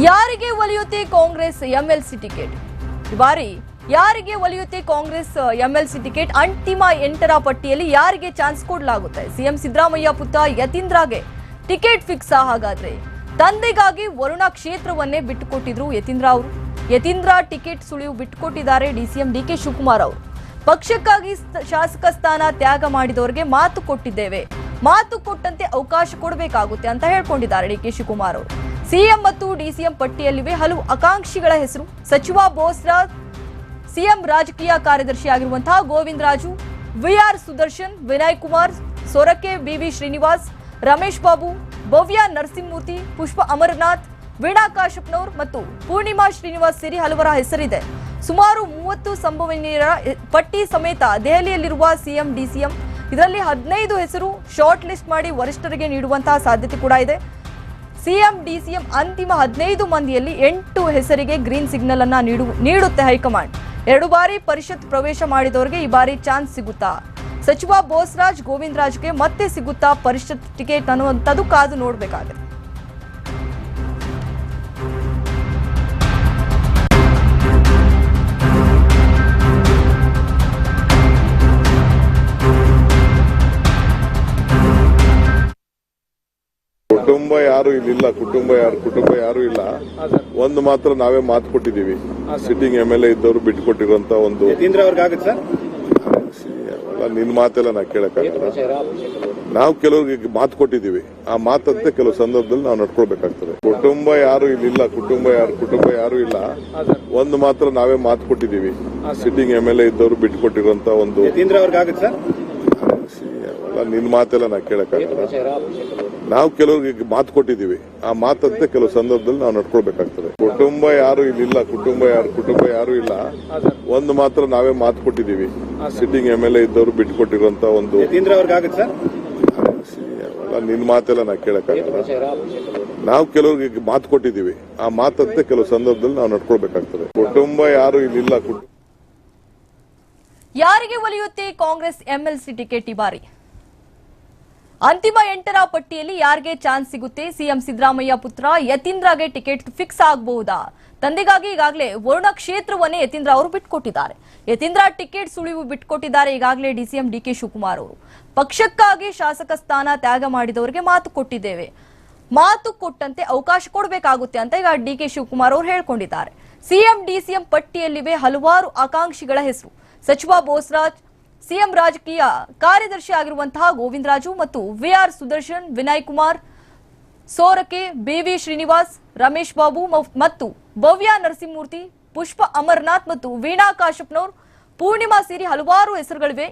ಯಾರಿಗೆ ಒಲಿಯುತ್ತೆ Congress MLC ticket? ಈ ಬಾರಿ ಯಾರಿಗೆ ಒಲಿಯುತ್ತೆ ಕಾಂಗ್ರೆಸ್ ಎಂಎಲ್ಸಿ ಟಿಕೆಟ್? ಅಂತಿಮ ಎಂಟರ ಪಟ್ಟಿಯಲ್ಲಿ ಯಾರಿಗೆ ಚಾನ್ಸ್ ಕೊಡಲಾಗುತ್ತೆ? ಸಿಎಂ ಸಿದ್ದರಾಮಯ್ಯ ಪುತ್ರ ಯತೀಂದ್ರಗೆ ಟಿಕೆಟ್ ಫಿಕ್ಸ್ ಹಾಗಾದ್ರೆ ತಂದೆಗಾಗಿ ವರುಣ ಕ್ಷೇತ್ರವನ್ನೇ ಬಿಟ್ಟುಕೊಟ್ಟಿದ್ರು ಯತೀಂದ್ರ ಅವರು. ಯತೀಂದ್ರ ಟಿಕೆಟ್ ಸುಳಿವು ಬಿಟ್ಟುಕೊಟ್ಟಿದ್ದಾರೆ ಡಿಸಿಎಂ ಡಿಕೆ ಶಿವಕುಮಾರ್ ಅವರು. ಪಕ್ಷಕ್ಕಾಗಿ ಶಾಸಕ ಸ್ಥಾನ ತ್ಯಾಗ ಮಾಡಿದವರಿಗೆ ಮಾತು ಕೊಟ್ಟಿದ್ದೇವೆ. ಮಾತು ಕೊಟ್ಟಂತೆ ಅವಕಾಶ ಕೊಡಬೇಕಾಗುತ್ತೆ ಅಂತ ಹೇಳ್ಕೊಂಡಿದ್ದಾರೆ ಡಿ ಕೆ ಶಿವಕುಮಾರ್ ಅವರು. ಸಿಎಂ ಮತ್ತು ಡಿಸಿಎಂ ಪಟ್ಟಿಯಲ್ಲಿವೆ. ಹಲವು ಆಕಾಂಕ್ಷಿಗಳ ಹೆಸರು. ಸಚಿವ ಬೋಸ್ರಾಜ್ ಸಿಎಂ ರಾಜಕೀಯ ಕಾರ್ಯದರ್ಶಿ ಆಗಿರುವಂತಹ Govinda Raju V R Sudarshan, Vinay Kumar, Sorake B V Srinivas, Ramesh Babu, Bhavya Narasimhamurthy, Pushpa Amarnath, Veena Kashappanavar ಮತ್ತು ಪೂರ್ಣಿಮಾ ಶ್ರೀನಿವಾಸ್ ಸೇರಿ ಹಲವರ ಹೆಸರಿದೆ. ಸುಮಾರು ಮೂವತ್ತು ಸಂಭವನೀಯರ ಪಟ್ಟಿ ಸಮೇತ ದೆಹಲಿಯಲ್ಲಿರುವ ಸಿಎಂ, ಡಿಸಿಎಂ ಇದರಲ್ಲಿ ಹದಿನೈದು ಹೆಸರು ಶಾರ್ಟ್ ಲಿಸ್ಟ್ ಮಾಡಿ ವರಿಷ್ಠರಿಗೆ ನೀಡುವಂತಹ ಸಾಧ್ಯತೆ ಕೂಡ ಇದೆ. ಸಿಎಂ, ಡಿಸಿಎಂ ಅಂತಿಮ ಹದಿನೈದು ಮಂದಿಯಲ್ಲಿ ಎಂಟು ಹೆಸರಿಗೆ ಗ್ರೀನ್ ಸಿಗ್ನಲ್ ಅನ್ನ ನೀಡು, ನೀಡುತ್ತೆ ಹೈಕಮಾಂಡ್. ಎರಡು ಬಾರಿ ಪರಿಷತ್ ಪ್ರವೇಶ ಮಾಡಿದವರಿಗೆ ಈ ಬಾರಿ ಚಾನ್ಸ್ ಸಿಗುತ್ತಾ? ಸಚಿವ ಬೋಸ್ರಾಜ್ ಗೋವಿಂದ್ ರಾಜ್ಗೆ ಮತ್ತೆ ಸಿಗುತ್ತಾ ಪರಿಷತ್ ಟಿಕೆಟ್ ಅನ್ನುವಂಥದ್ದು ಕಾದು ನೋಡಬೇಕಾಗಿದೆ ಕುಟುಂಬ ಯಾರು ಇಲ್ಲಿಲ್ಲ ಕುಟುಂಬ ಯಾರು ಕುಟುಂಬ ಯಾರು ಇಲ್ಲ. ಒಂದು ಮಾತ್ರ ನಾವೇ ಮಾತು ಕೊಟ್ಟಿದ್ದೀವಿ. ಸಿಟ್ಟಿಂಗ್ ಎಂ ಎಲ್ ಎ ಇದ್ದವರು ಬಿಟ್ಕೊಟ್ಟಿರುವಂತ ಒಂದು ನಿನ್ ಮಾತೆಲ್ಲ ನಾ ಕೇಳಕ್ಕಾಗಲ್ಲ. ನಾವು ಕೆಲವರಿಗೆ ಮಾತು ಕೊಟ್ಟಿದ್ದೀವಿ. ಆ ಮಾತಂತೆ ಕೆಲವು ಸಂದರ್ಭದಲ್ಲಿ ನಾವು ನಡ್ಕೊಳ್ಬೇಕಾಗ್ತದೆ. ಕುಟುಂಬ ಯಾರು ಇಲ್ಲಿಲ್ಲ ಕುಟುಂಬ ಯಾರು ಕುಟುಂಬ ಯಾರು ಇಲ್ಲ. ಒಂದು ಮಾತ್ರ ನಾವೇ ಮಾತು ಕೊಟ್ಟಿದ್ದೀವಿ. ಸಿಟ್ಟಿಂಗ್ ಎಂ ಎಲ್ ಎ ಇದ್ದವರು ಬಿಟ್ಕೊಟ್ಟಿರುವಂತ ಒಂದು ನಿನ್ ಮಾತೆಲ್ಲ ನಾ ಕೇಳಕ್ಕಾಗಲ್ಲ. ನಾವು ಕೆಲವರಿಗೆ ಮಾತು ಕೊಟ್ಟಿದ್ದೀವಿ. ಆ ಮಾತಂತೆ ಕೆಲವು ಸಂದರ್ಭದಲ್ಲಿ ನಾವು ನಡ್ಕೊಳ್ಬೇಕಾಗ್ತದೆ. ಕುಟುಂಬ ಯಾರು ಇಲ್ಲಿಲ್ಲ ಕುಟುಂಬ ಯಾರು ಕುಟುಂಬ ಯಾರು ಇಲ್ಲ. ಒಂದು ಮಾತ್ರ ನಾವೇ ಮಾತು ಕೊಟ್ಟಿದ್ದೀವಿ. ಸಿಟ್ಟಿಂಗ್ ಎಂ ಎಲ್ ಎ ಇದ್ದವರು ಬಿಟ್ಕೊಟ್ಟಿರುವಂತ ಒಂದು ನಿನ್ನ ಅವ್ರಿಗೆ ಆಗುತ್ತೆ ಸರ್? ಅಲ್ಲ, ನಿನ್ ಮಾತೆಲ್ಲ ನಾ ಕೇಳಕ್ಕಾಗಲ್ಲ. ನಾವು ಕೆಲವ್ರಿಗೆ ಮಾತು ಕೊಟ್ಟಿದ್ದೀವಿ. ಆ ಮಾತಂತೆ ಕೆಲವು ಸಂದರ್ಭದಲ್ಲಿ ನಾವು ನಡ್ಕೊಳ್ಬೇಕಾಗ್ತದೆ. ಕುಟುಂಬ ಯಾರು ಇಲ್ಲಿಲ್ಲ ಕುಟುಂಬ ಯಾರಿಗೆ ಒಲಿಯುತ್ತೆ ಕಾಂಗ್ರೆಸ್ ಎಂಎಲ್ಸಿ ಟಿಕೆಟ್ ಈ ಬಾರಿ? ಅಂತಿಮ ಎಂಟರ ಪಟ್ಟಿಯಲ್ಲಿ ಯಾರಿಗೆ ಚಾನ್ಸ್ ಸಿಗುತ್ತೆ? ಸಿಎಂ ಸಿದ್ದರಾಮಯ್ಯ ಪುತ್ರ ಯತೀಂದ್ರಗೆ ಟಿಕೆಟ್ ಫಿಕ್ಸ್ ಆಗಬಹುದಾ? ತಂದೆಗಾಗಿ ಈಗಾಗಲೇ ವರುಣ ಕ್ಷೇತ್ರವನ್ನೇ ಯತೀಂದ್ರ ಅವರು ಬಿಟ್ಕೊಟ್ಟಿದ್ದಾರೆ. ಯತೀಂದ್ರ ಟಿಕೆಟ್ ಸುಳಿವು ಬಿಟ್ಕೊಟ್ಟಿದ್ದಾರೆ ಈಗಾಗಲೇ ಡಿಸಿಎಂ ಡಿಕೆ ಶಿವಕುಮಾರ್ ಅವರು. ಪಕ್ಷಕ್ಕಾಗಿ ಶಾಸಕ ಸ್ಥಾನ ತ್ಯಾಗ ಮಾಡಿದವರಿಗೆ ಮಾತು ಕೊಟ್ಟಿದ್ದೇವೆ. ಮಾತು ಕೊಟ್ಟಂತೆ ಅವಕಾಶ ಕೊಡಬೇಕಾಗುತ್ತೆ ಅಂತ ಈಗ ಡಿ ಕೆ ಶಿವಕುಮಾರ್ ಅವರು ಹೇಳಿಕೊಂಡಿದ್ದಾರೆ. ಸಿಎಂ, ಡಿಸಿಎಂ ಪಟ್ಟಿಯಲ್ಲಿವೆ ಹಲವಾರು ಆಕಾಂಕ್ಷಿಗಳ ಹೆಸರು. ಸಚಿವ ಬೋಸ್ರಾಜ್ ಸಿಎಂ ರಾಜಕೀಯ ಕಾರ್ಯದರ್ಶಿ ಆಗಿರುವಂತಹ ಗೋವಿಂದರಾಜು ಮತ್ತು V R Sudarshan, Vinay Kumar, Sorake, B V Srinivas, Ramesh Babu ಮತ್ತು ಭವ್ಯ ನರಸಿಂಹಮೂರ್ತಿ, ಪುಷ್ಪ ಅಮರನಾಥ್ ಮತ್ತು ವೀಣಾ ಕಾಶಪ್ಪನವ್ರು ಪೂರ್ಣಿಮಾ ಸೇರಿ ಹಲವಾರು ಹೆಸರುಗಳಿವೆ.